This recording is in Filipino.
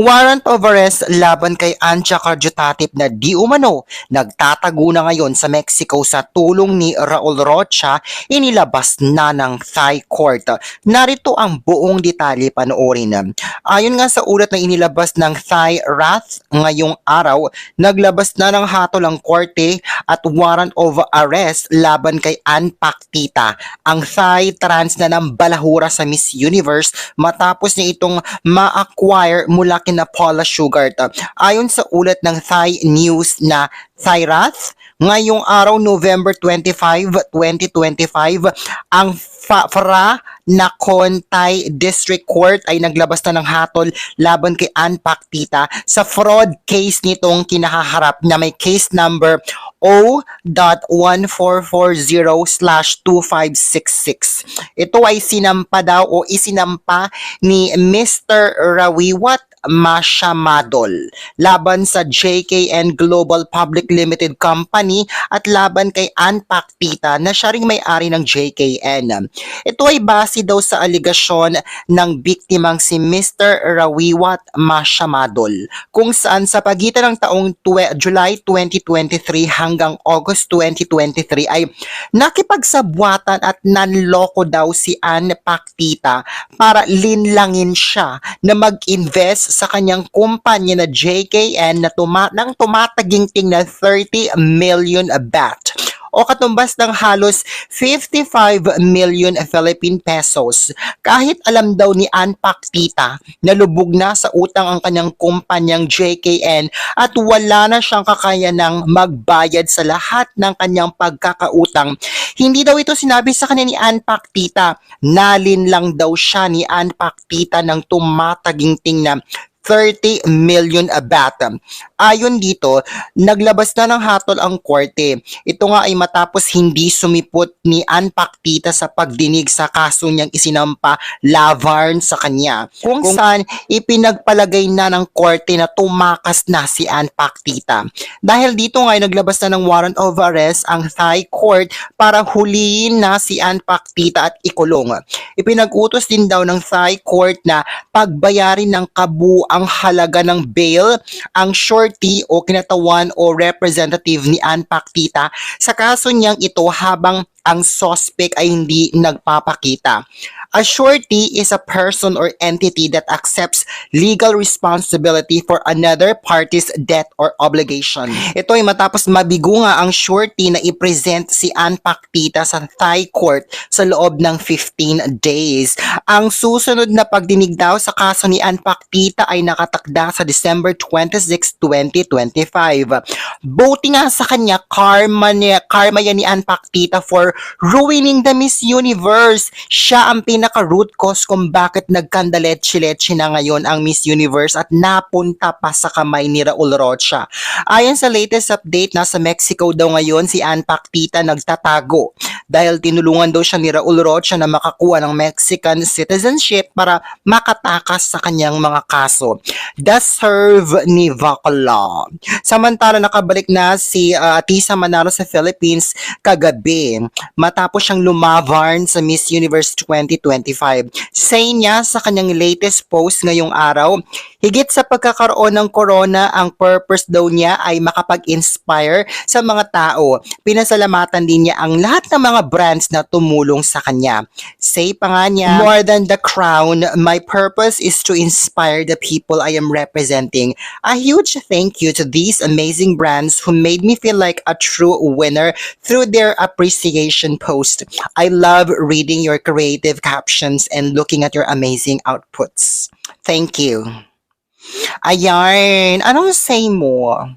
Warrant of arrest laban kay Anja Cardiotapip na di umano nagtatago na ngayon sa Mexico sa tulong ni Raul Rocha inilabas na ng Thai court. Narito ang buong detalye panoorin. Ayon nga sa ulat na inilabas ng Thai Wrath ngayong araw, naglabas na ng hatol ang korte at warrant of arrest laban kay Ann Pactita, ang Thai trans na ng balahura sa Miss Universe matapos niya itong ma-acquire mula kina Paula Sugart. Ayon sa ulat ng Thai News na Thai Wrath, ngayong araw November 25, 2025, ang Fra Nakhon District Court ay naglabas na ng hatol laban kay Ann Pactita sa fraud case nitong kinahaharap na may case number O.1440/2566. Ito ay sinampa daw o isinampa ni Mr. Rawiwat Mashamadol laban sa JKN Global Public Limited Company at laban kay Ann Pactita na siya ring may-ari ng JKN. Ito ay base daw sa aligasyon ng biktimang si Mr. Rawiwat Mashamadol kung saan sa pagitan ng taong July 2023 hanggang August 2023 ay nakipagsabwatan at nanloko daw si Ann Pactita para linlangin siya na mag-invest sa kanyang kumpanya na JKN na tuma ng tumataginting na 30 million baht o katumbas ng halos 55 million Philippine pesos. Kahit alam daw ni Ann Pactita na lubog na sa utang ang kanyang kumpanyang JKN at wala na siyang kakayanang magbayad sa lahat ng kanyang pagkakautang. Hindi daw ito sinabi sa kanya ni Ann Pactita. Nalin lang daw siya ni Ann Pactita ng tumataginting na 30 million abat. Ayon dito, naglabas na ng hatol ang korte. Ito nga ay matapos hindi sumipot ni Ann Pactita sa pagdinig sa kaso niyang isinampa Lavarn sa kanya. Kung saan ipinagpalagay na ng korte na tumakas na si Ann Pactita. Dahil dito nga ay naglabas na ng warrant of arrest ang Thai court para huliin na si Ann Pactita at ikulong. Ipinag-utos din daw ng Thai court na pagbayarin ng kabu ang halaga ng bail ang shorty o kinatawan o representative ni Ann Pactita. Sa kaso niyang ito habang ang suspect ay hindi nagpapakita. A surety is a person or entity that accepts legal responsibility for another party's debt or obligation. Ito ay matapos mabigo nga ang surety na i-present si Ann Pactita sa Thai court sa loob ng 15 days. Ang susunod na pagdinig daw sa kaso ni Ann Pactita ay nakatakda sa December 26, 2025. Buti nga sa kanya, karma, niya, karma yan ni Ann Pactita for ruining the Miss Universe. Siya ang pinaka-root cause kung bakit nagkandaletsi-letsi na ngayon ang Miss Universe at napunta pa sa kamay ni Raul Rocha. Ayon sa latest update, nasa Mexico daw ngayon si Ann Pactita nagtatago dahil tinulungan daw siya ni Raul Rocha na makakuha ng Mexican citizenship para makatakas sa kanyang mga kaso. Deserve ni Vacala. Samantala nakabalik na si uh, Tisa Manalo sa Philippines kagabi matapos siyang lumavarn sa Miss Universe 2025. Say niya sa kanyang latest post ngayong araw, higit sa pagkakaroon ng corona, ang purpose daw niya ay makapag-inspire sa mga tao. Pinasalamatan din niya ang lahat ng mga brands na tumulong sa kanya. Say pa nga niya, more than the crown, my purpose is to inspire the people I am representing. A huge thank you to these amazing brands who made me feel like a true winner through their appreciation post. I love reading your creative captions and looking at your amazing outputs. Thank you. Ayan, anong say mo?